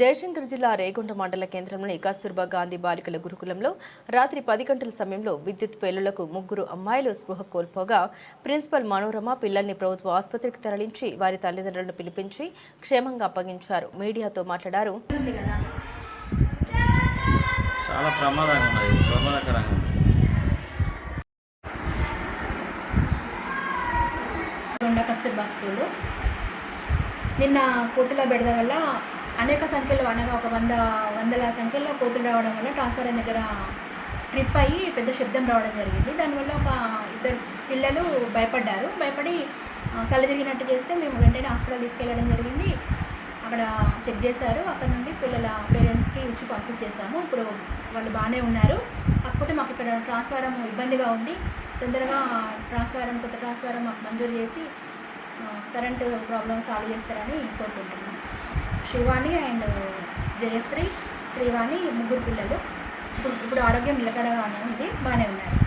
జయశంకర్ జిల్లా రేగొండ మండల కేంద్రంలోని కస్తూర్బా గాంధీ బాలికల గురుకులంలో రాత్రి పది గంటల సమయంలో విద్యుత్ పేలులకు ముగ్గురు అమ్మాయిలు స్పృహ కోల్పోగా ప్రిన్సిపల్ మనోరమ పిల్లల్ని ప్రభుత్వ ఆసుపత్రికి తరలించి వారి తల్లిదండ్రులను పిలిపించి క్షేమంగా అప్పగించారు. మీడియాతో మాట్లాడారు. చాలా ప్రమాదంగా ఉన్నది. ప్రమాదకరంగా ఉంది ఉండ కస్తూర్బా స్కూలు. నిన్న కోతుల బెడద వల్ల అనేక సంఖ్యలో అనగా ఒక వంద వందల సంఖ్యలో కోతులు రావడం వల్ల ట్రాన్స్ఫర్ దగ్గర ట్రిప్ అయ్యి పెద్ద శబ్దం రావడం జరిగింది. దానివల్ల ఒక ఇద్దరు పిల్లలు భయపడ్డారు. భయపడి కళ్ళు తిరిగినట్టు చేస్తే మేము వెంటనే హాస్పిటల్ తీసుకెళ్ళడం జరిగింది. అక్కడ చెక్ చేశారు. అక్కడ నుండి పిల్లల పేరెంట్స్కి ఇచ్చి పంపించేసాము ఇప్పుడు వాళ్ళు బాగానే ఉన్నారు. కాకపోతే మాకు ఇక్కడ ట్రాన్స్ఫారం ఇబ్బందిగా ఉంది. తొందరగా ట్రాన్స్ఫారం కొత్త ట్రాన్స్ఫారం మాకు మంజూరు చేసి కరెంటు ప్రాబ్లమ్ సాల్వ్ చేస్తారని కోరుకుంటున్నాను శివాని అండ్ జయశ్రీ శ్రీవాణి ముగ్గురు పిల్లలు. ఇప్పుడు ఇప్పుడు ఆరోగ్యం నిలకడగానే ఉంది. బాగానే ఉన్నారు.